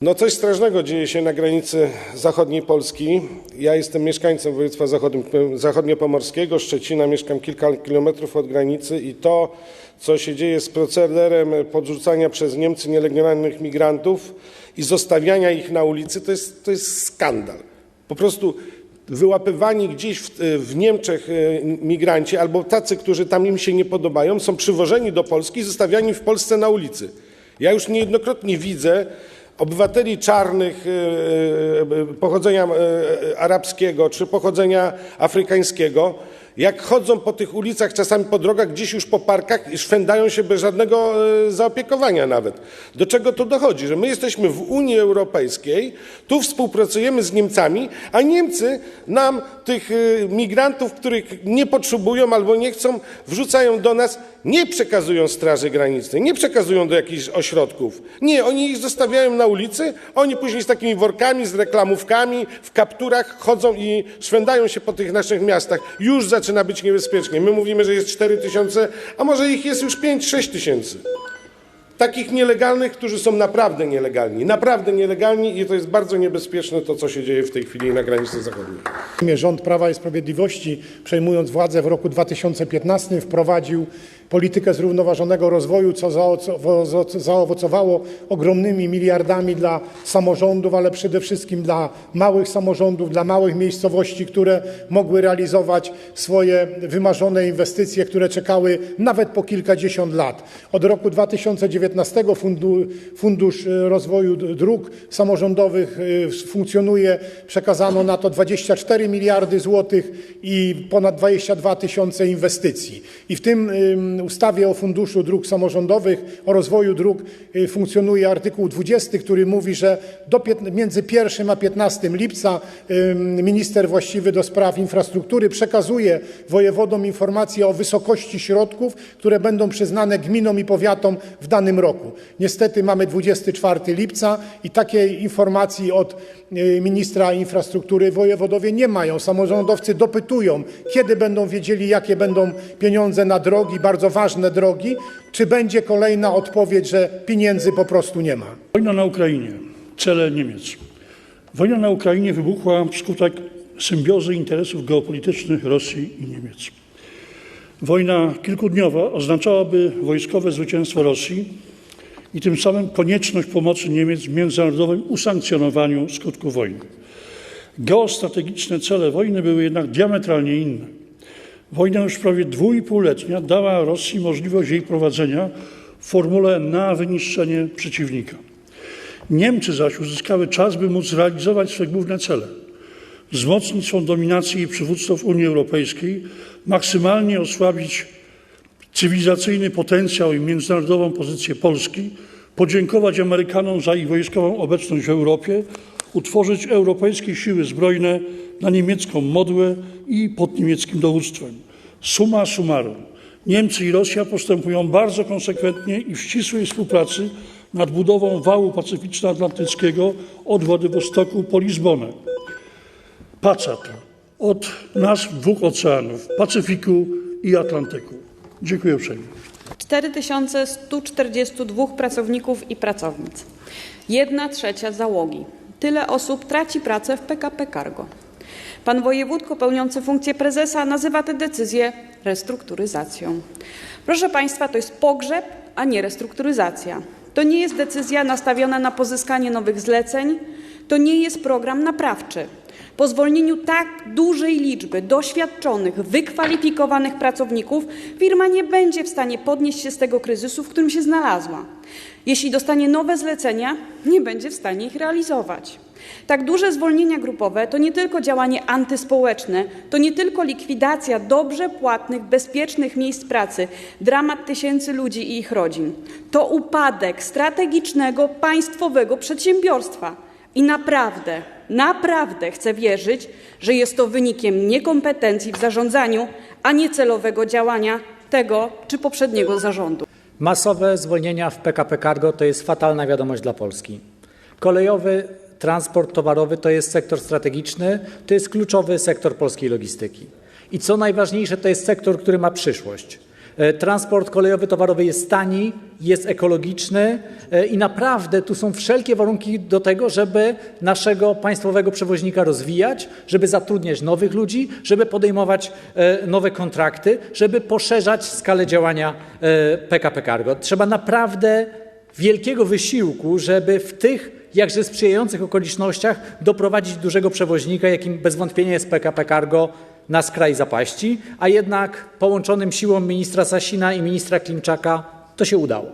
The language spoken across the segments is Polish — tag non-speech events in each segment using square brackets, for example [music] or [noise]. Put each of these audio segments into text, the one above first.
No coś strasznego dzieje się na granicy zachodniej Polski. Ja jestem mieszkańcem województwa zachodniopomorskiego, Szczecina, mieszkam kilka kilometrów od granicy i to, co się dzieje z procederem podrzucania przez Niemcy nielegalnych migrantów i zostawiania ich na ulicy, to jest, to jest skandal. Po prostu wyłapywani gdzieś w, w Niemczech e, migranci albo tacy, którzy tam im się nie podobają, są przywożeni do Polski i zostawiani w Polsce na ulicy. Ja już niejednokrotnie widzę obywateli czarnych e, e, pochodzenia e, arabskiego czy pochodzenia afrykańskiego, jak chodzą po tych ulicach, czasami po drogach, gdzieś już po parkach i szwędają się bez żadnego e, zaopiekowania nawet. Do czego to dochodzi? Że my jesteśmy w Unii Europejskiej, tu współpracujemy z Niemcami, a Niemcy nam tych e, migrantów, których nie potrzebują albo nie chcą, wrzucają do nas, nie przekazują Straży Granicznej, nie przekazują do jakichś ośrodków. Nie, oni ich zostawiają na ulicy, oni później z takimi workami, z reklamówkami, w kapturach chodzą i szwędają się po tych naszych miastach. Już zaczyna być niebezpiecznie. My mówimy, że jest 4 tysiące, a może ich jest już 5-6 tysięcy. Takich nielegalnych, którzy są naprawdę nielegalni. Naprawdę nielegalni i to jest bardzo niebezpieczne to, co się dzieje w tej chwili na granicy zachodniej. Rząd Prawa i Sprawiedliwości, przejmując władzę w roku 2015, wprowadził politykę zrównoważonego rozwoju, co zaowoc- zaowocowało ogromnymi miliardami dla samorządów, ale przede wszystkim dla małych samorządów, dla małych miejscowości, które mogły realizować swoje wymarzone inwestycje, które czekały nawet po kilkadziesiąt lat. Od roku 2019 fundu, Fundusz e, Rozwoju Dróg Samorządowych e, funkcjonuje. Przekazano na to 24 miliardy złotych i ponad 22 tysiące inwestycji. I w tym ym, ustawie o Funduszu Dróg Samorządowych, o rozwoju dróg y, funkcjonuje artykuł 20, który mówi, że między 1 a 15 lipca minister właściwy do spraw infrastruktury przekazuje wojewodom informacje o wysokości środków, które będą przyznane gminom i powiatom w danym roku. Niestety mamy 24 lipca i takiej informacji od y, ministra infrastruktury wojewodowie nie mają. Samorządowcy dopytują, kiedy będą wiedzieli, jakie będą pieniądze na drogi, bardzo ważne drogi, czy będzie kolejna odpowiedź, że pieniędzy po prostu nie ma. Wojna na Ukrainie, cele Niemiec. Wojna na Ukrainie wybuchła wskutek symbiozy interesów geopolitycznych Rosji i Niemiec. Wojna kilkudniowa oznaczałaby wojskowe zwycięstwo Rosji i tym samym konieczność pomocy Niemiec w międzynarodowym usankcjonowaniu skutków wojny. Geostrategiczne cele wojny były jednak diametralnie inne. Wojna już prawie dwuipółletnia dała Rosji możliwość jej prowadzenia w formule na wyniszczenie przeciwnika. Niemcy zaś uzyskały czas, by móc realizować swe główne cele. Wzmocnić swą dominację i przywództwo w Unii Europejskiej, maksymalnie osłabić cywilizacyjny potencjał i międzynarodową pozycję Polski, podziękować Amerykanom za ich wojskową obecność w Europie, utworzyć europejskie siły zbrojne na niemiecką modłę i pod niemieckim dowództwem. Summa summarum. Niemcy i Rosja postępują bardzo konsekwentnie i w ścisłej współpracy nad budową wału pacyficzno-atlantyckiego od Władywostoku po Lizbonę. PACAT od nazw dwóch oceanów Pacyfiku i Atlantyku. Dziękuję uprzejmie. 4142 pracowników i pracownic. Jedna trzecia załogi. Tyle osób traci pracę w PKP Cargo. Pan wojewódko pełniący funkcję prezesa nazywa tę decyzję restrukturyzacją. Proszę Państwa, to jest pogrzeb, a nie restrukturyzacja. To nie jest decyzja nastawiona na pozyskanie nowych zleceń, to nie jest program naprawczy. Po zwolnieniu tak dużej liczby doświadczonych, wykwalifikowanych pracowników, firma nie będzie w stanie podnieść się z tego kryzysu, w którym się znalazła. Jeśli dostanie nowe zlecenia, nie będzie w stanie ich realizować. Tak duże zwolnienia grupowe to nie tylko działanie antyspołeczne, to nie tylko likwidacja dobrze płatnych, bezpiecznych miejsc pracy, dramat tysięcy ludzi i ich rodzin. To upadek strategicznego, państwowego przedsiębiorstwa. I naprawdę, naprawdę chcę wierzyć, że jest to wynikiem niekompetencji w zarządzaniu, a nie celowego działania tego czy poprzedniego zarządu. Masowe zwolnienia w PKP Cargo to jest fatalna wiadomość dla Polski. Kolejowy transport towarowy to jest sektor strategiczny, to jest kluczowy sektor polskiej logistyki. I co najważniejsze, to jest sektor, który ma przyszłość. E, Transport kolejowy towarowy jest tani, jest ekologiczny e, i naprawdę tu są wszelkie warunki do tego, żeby naszego państwowego przewoźnika rozwijać, żeby zatrudniać nowych ludzi, żeby podejmować e, nowe kontrakty, żeby poszerzać skalę działania PKP Cargo. Trzeba naprawdę wielkiego wysiłku, żeby w tych jakże sprzyjających okolicznościach doprowadzić dużego przewoźnika, jakim bez wątpienia jest PKP Cargo, na skraj zapaści, a jednak połączonym siłą ministra Sasina i ministra Klimczaka to się udało.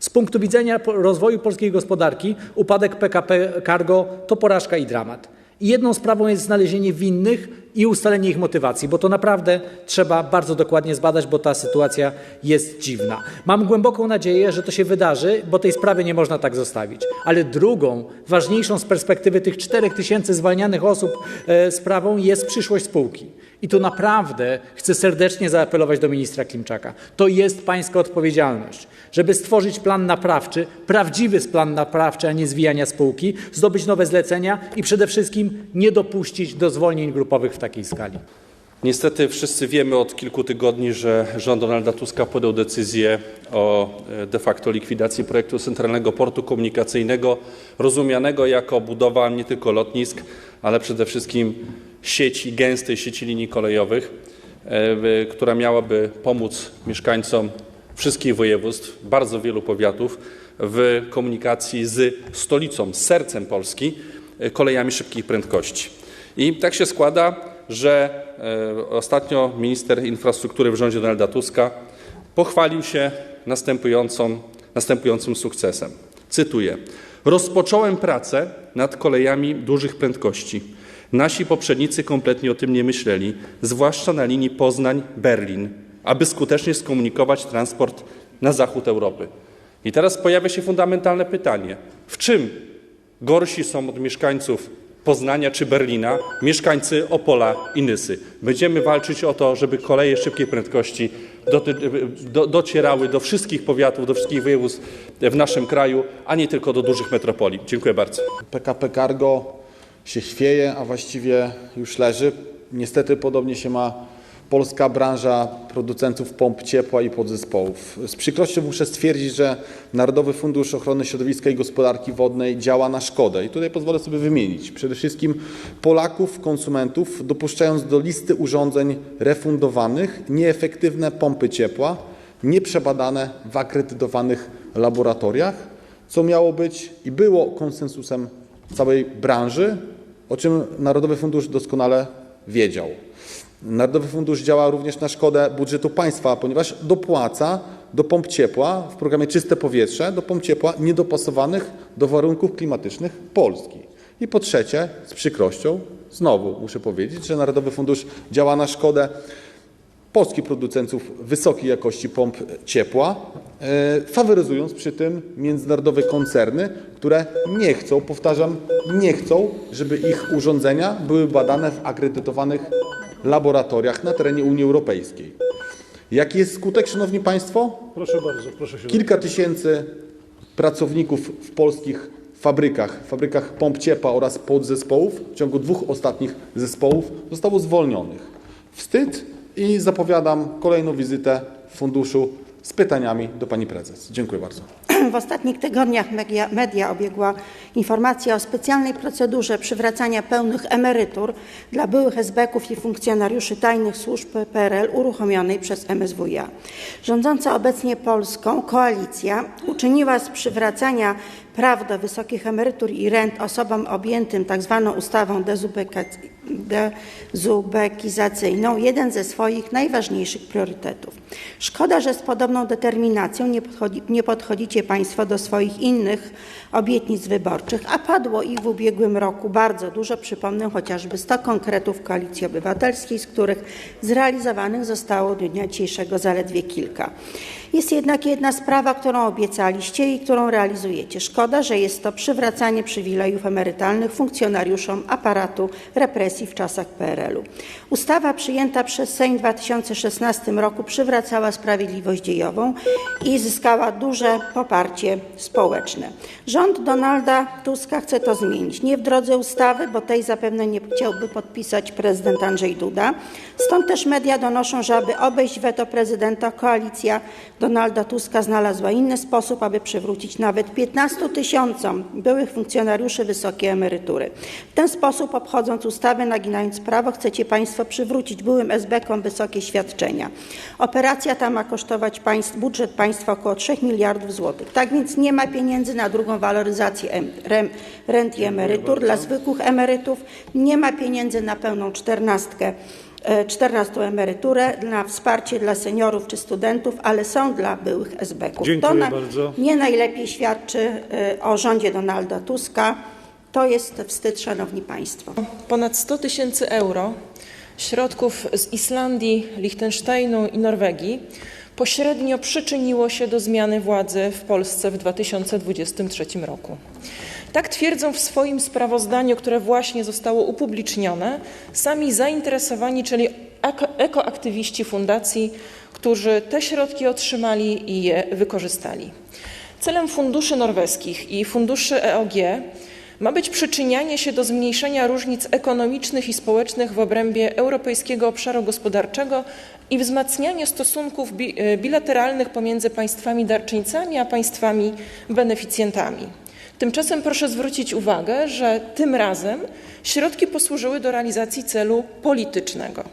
Z punktu widzenia rozwoju polskiej gospodarki upadek PKP Cargo to porażka i dramat. I jedną sprawą jest znalezienie winnych i ustalenie ich motywacji, bo to naprawdę trzeba bardzo dokładnie zbadać, bo ta sytuacja jest dziwna. Mam głęboką nadzieję, że to się wydarzy, bo tej sprawy nie można tak zostawić. Ale drugą, ważniejszą z perspektywy tych 4 tysięcy zwalnianych osób e, sprawą jest przyszłość spółki. I tu naprawdę chcę serdecznie zaapelować do ministra Klimczaka. To jest pańska odpowiedzialność, żeby stworzyć plan naprawczy, prawdziwy plan naprawczy, a nie zwijania spółki, zdobyć nowe zlecenia i przede wszystkim nie dopuścić do zwolnień grupowych w takiej skali. Niestety wszyscy wiemy od kilku tygodni, że rząd Donalda Tuska podjął decyzję o e, de facto likwidacji projektu Centralnego Portu Komunikacyjnego, rozumianego jako budowa nie tylko lotnisk, ale przede wszystkim sieci, gęstej sieci linii kolejowych, e, która miałaby pomóc mieszkańcom wszystkich województw, bardzo wielu powiatów w komunikacji z stolicą, z sercem Polski, e, kolejami szybkich prędkości. I tak się składa, że e, ostatnio minister infrastruktury w rządzie Donalda Tuska pochwalił się następującym sukcesem. Cytuję: Rozpocząłem pracę nad kolejami dużych prędkości. Nasi poprzednicy kompletnie o tym nie myśleli, zwłaszcza na linii Poznań-Berlin, aby skutecznie skomunikować transport na zachód Europy. I teraz pojawia się fundamentalne pytanie: w czym gorsi są od mieszkańców Poznania czy Berlina mieszkańcy Opola i Nysy. Będziemy walczyć o to, żeby koleje szybkiej prędkości docierały do wszystkich powiatów, do wszystkich województw w naszym kraju, a nie tylko do dużych metropolii. Dziękuję bardzo. PKP Cargo się chwieje, a właściwie już leży. Niestety podobnie się ma polska branża producentów pomp ciepła i podzespołów. Z przykrością muszę stwierdzić, że Narodowy Fundusz Ochrony Środowiska i Gospodarki Wodnej działa na szkodę. I tutaj pozwolę sobie wymienić. Przede wszystkim Polaków, konsumentów, dopuszczając do listy urządzeń refundowanych nieefektywne pompy ciepła, nieprzebadane w akredytowanych laboratoriach, co miało być i było konsensusem całej branży, o czym Narodowy Fundusz doskonale wiedział. Narodowy Fundusz działa również na szkodę budżetu państwa, ponieważ dopłaca do pomp ciepła w programie Czyste Powietrze, do pomp ciepła niedopasowanych do warunków klimatycznych Polski. I po trzecie, z przykrością, znowu muszę powiedzieć, że Narodowy Fundusz działa na szkodę polskich producentów wysokiej jakości pomp ciepła, e, faworyzując przy tym międzynarodowe koncerny, które nie chcą, powtarzam, nie chcą, żeby ich urządzenia były badane w akredytowanych laboratoriach na terenie Unii Europejskiej. Jaki jest skutek, Szanowni Państwo? Proszę bardzo, proszę się Kilka tysięcy pracowników w polskich fabrykach, fabrykach pomp ciepła oraz podzespołów w ciągu dwóch ostatnich zespołów zostało zwolnionych. Wstyd i zapowiadam kolejną wizytę w funduszu z pytaniami do Pani Prezes. Dziękuję bardzo. [clears throat] W ostatnich tygodniach media, media obiegła informacja o specjalnej procedurze przywracania pełnych emerytur dla byłych esbeków i funkcjonariuszy tajnych służb PRL uruchomionej przez MSWiA. Rządząca obecnie Polską koalicja uczyniła z przywracania praw do wysokich emerytur i rent osobom objętym tzw. ustawą dezubekac- dezubekizacyjną jeden ze swoich najważniejszych priorytetów. Szkoda, że z podobną determinacją nie, podchodzi, nie podchodzicie Państwo do swoich innych obietnic wyborczych, a padło ich w ubiegłym roku bardzo dużo. Przypomnę chociażby 100 konkretów Koalicji Obywatelskiej, z których zrealizowanych zostało do dnia dzisiejszego zaledwie kilka. Jest jednak jedna sprawa, którą obiecaliście i którą realizujecie. Szkoła Szkoda, że jest to przywracanie przywilejów emerytalnych funkcjonariuszom aparatu represji w czasach PRL-u. Ustawa przyjęta przez Sejm w 2016 roku przywracała sprawiedliwość dziejową i zyskała duże poparcie społeczne. Rząd Donalda Tuska chce to zmienić. Nie w drodze ustawy, bo tej zapewne nie chciałby podpisać prezydent Andrzej Duda. Stąd też media donoszą, że aby obejść weto prezydenta, koalicja Donalda Tuska znalazła inny sposób, aby przywrócić nawet 15 tysiącom byłych funkcjonariuszy wysokie emerytury. W ten sposób, obchodząc ustawę, naginając prawo, chcecie Państwo przywrócić byłym SB-kom wysokie świadczenia. Operacja ta ma kosztować państw, budżet państwa około 3 miliardów złotych. Tak więc nie ma pieniędzy na drugą waloryzację em- rem- rent i emerytur dla zwykłych emerytów, nie ma pieniędzy na pełną czternastkę 14 emeryturę, na wsparcie dla seniorów czy studentów, ale są dla byłych SB-ków. Dziękuję to na, bardzo. nie najlepiej świadczy y, o rządzie Donalda Tuska. To jest wstyd, Szanowni Państwo. ponad 100 tysięcy euro środków z Islandii, Liechtensteinu i Norwegii pośrednio przyczyniło się do zmiany władzy w Polsce w 2023 roku. Tak twierdzą w swoim sprawozdaniu, które właśnie zostało upublicznione, sami zainteresowani, czyli eko- ekoaktywiści fundacji, którzy te środki otrzymali i je wykorzystali. Celem funduszy norweskich i funduszy EOG ma być przyczynianie się do zmniejszenia różnic ekonomicznych i społecznych w obrębie Europejskiego Obszaru Gospodarczego i wzmacnianie stosunków bi- bilateralnych pomiędzy państwami darczyńcami a państwami beneficjentami. Tymczasem proszę zwrócić uwagę, że tym razem środki posłużyły do realizacji celu politycznego.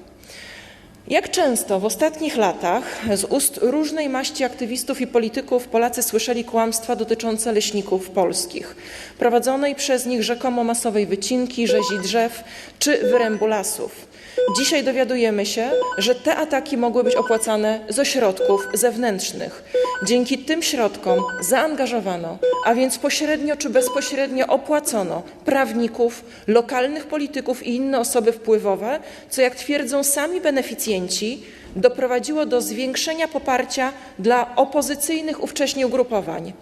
Jak często w ostatnich latach z ust różnej maści aktywistów i polityków Polacy słyszeli kłamstwa dotyczące leśników polskich, prowadzonej przez nich rzekomo masowej wycinki, rzezi drzew czy wyrębu lasów. Dzisiaj dowiadujemy się, że te ataki mogły być opłacane ze środków zewnętrznych. Dzięki tym środkom zaangażowano, a więc pośrednio czy bezpośrednio opłacono prawników, lokalnych polityków i inne osoby wpływowe, co jak twierdzą sami beneficjenci, doprowadziło do zwiększenia poparcia dla opozycyjnych ówcześnie ugrupowań.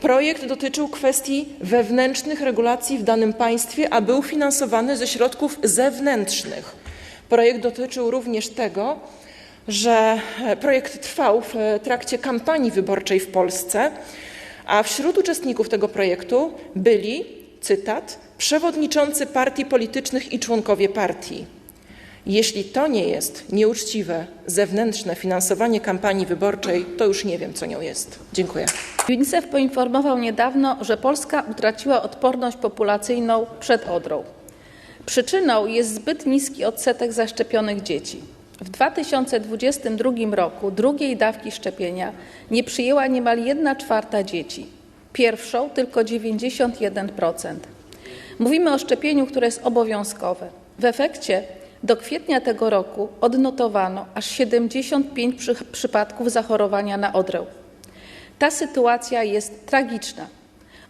Projekt dotyczył kwestii wewnętrznych regulacji w danym państwie, a był finansowany ze środków zewnętrznych. Projekt dotyczył również tego, że e, projekt trwał w e, trakcie kampanii wyborczej w Polsce, a wśród uczestników tego projektu byli, cytat, przewodniczący partii politycznych i członkowie partii. Jeśli to nie jest nieuczciwe zewnętrzne finansowanie kampanii wyborczej, to już nie wiem, co nią jest. Dziękuję. UNICEF poinformował niedawno, że Polska utraciła odporność populacyjną przed odrą. Przyczyną jest zbyt niski odsetek zaszczepionych dzieci. W 2022 roku drugiej dawki szczepienia nie przyjęła niemal 1 czwarta dzieci. Pierwszą tylko 91%. Mówimy o szczepieniu, które jest obowiązkowe. W efekcie do kwietnia tego roku odnotowano aż 75 przy, przypadków zachorowania na odrę. Ta sytuacja jest tragiczna.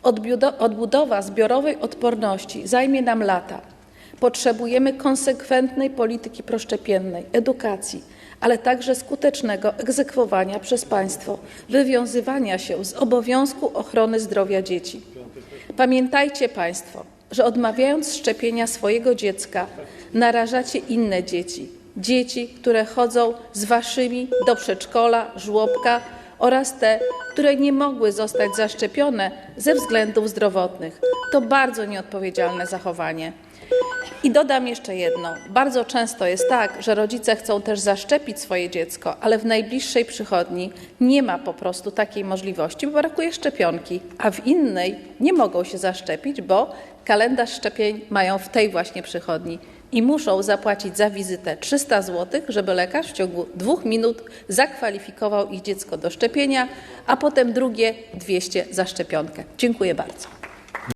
Odbudo- Odbudowa zbiorowej odporności zajmie nam lata. Potrzebujemy konsekwentnej polityki proszczepiennej, edukacji, ale także skutecznego egzekwowania przez państwo, wywiązywania się z obowiązku ochrony zdrowia dzieci. Pamiętajcie Państwo, że odmawiając szczepienia swojego dziecka, narażacie inne dzieci. Dzieci, które chodzą z Waszymi do przedszkola, żłobka oraz te, które nie mogły zostać zaszczepione ze względów zdrowotnych. To bardzo nieodpowiedzialne zachowanie. I dodam jeszcze jedno. Bardzo często jest tak, że rodzice chcą też zaszczepić swoje dziecko, ale w najbliższej przychodni nie ma po prostu takiej możliwości, bo brakuje szczepionki, a w innej nie mogą się zaszczepić, bo kalendarz szczepień mają w tej właśnie przychodni i muszą zapłacić za wizytę 300 zł, żeby lekarz w ciągu dwóch minut zakwalifikował ich dziecko do szczepienia, a potem drugie 200 za szczepionkę. Dziękuję bardzo.